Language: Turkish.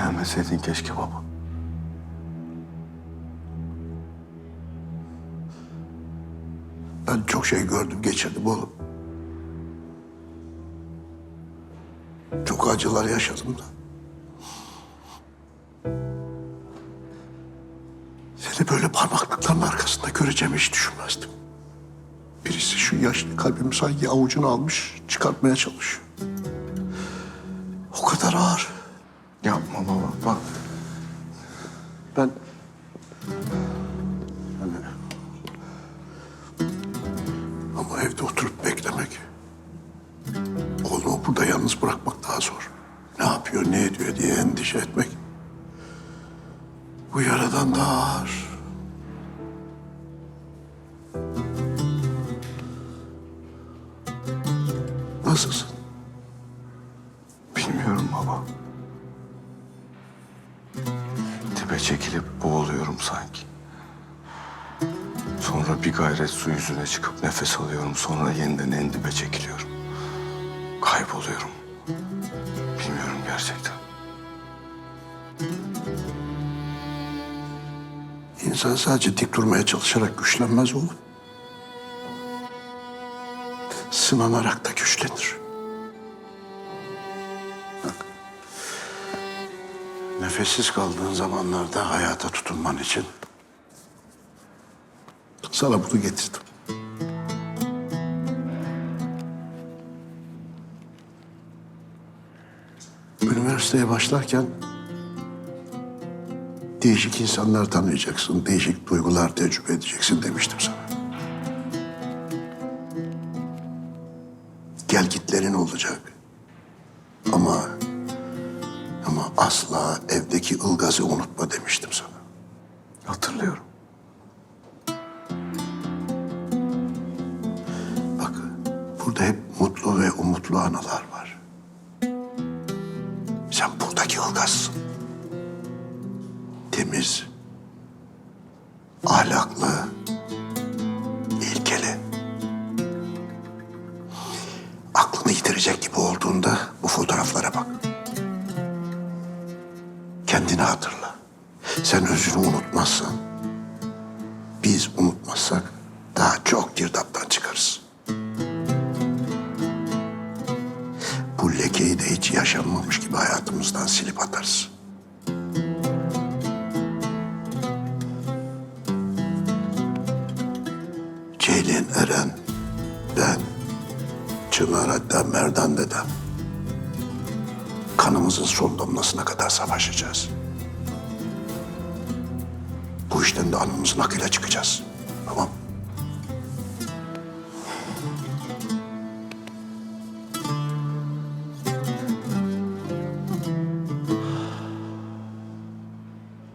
Söylemeseydin keşke baba. Ben çok şey gördüm, geçirdim oğlum. Çok acılar yaşadım da. Seni böyle parmaklıkların arkasında göreceğimi hiç düşünmezdim. Birisi şu yaşlı kalbimi sanki avucuna almış, çıkartmaya çalışıyor. O kadar ağır. Yapma baba bak. Ben Hani... Ama evde oturup beklemek... Oğlumu burada yalnız bırakmak daha zor. Ne yapıyor, ne ediyor diye endişe etmek... Bu yaradan daha ağır. Nasılsın? bilmiyorum baba. Dibe çekilip boğuluyorum sanki. Sonra bir gayret su yüzüne çıkıp nefes alıyorum. Sonra yeniden en dibe çekiliyorum. Kayboluyorum. Bilmiyorum gerçekten. İnsan sadece dik durmaya çalışarak güçlenmez oğlum. Sınanarak da güçlenir. Nefessiz kaldığın zamanlarda hayata tutunman için sana bunu getirdim. Üniversiteye başlarken değişik insanlar tanıyacaksın, değişik duygular tecrübe edeceksin demiştim sana. Gel gitlerin olacak. Ama asla evdeki ılgazı unutma demiştim sana. Hatırlıyorum. Bak burada hep mutlu ve umutlu anılar var. Sen buradaki ılgazsın. Temiz, ahlaklı, ilkeli. Aklını yitirecek gibi olduğunda bu fotoğraflara bak. Kendini hatırla. Sen özünü unutmazsan, biz unutmazsak daha çok girdaptan çıkarız. Bu lekeyi de hiç yaşanmamış gibi hayatımızdan silip atarız. Ceylin Eren, ben, Çınar hatta Merdan dedem. Kanımızın son damlasına kadar savaşacağız. Bu işten de alnımızın akıyla çıkacağız.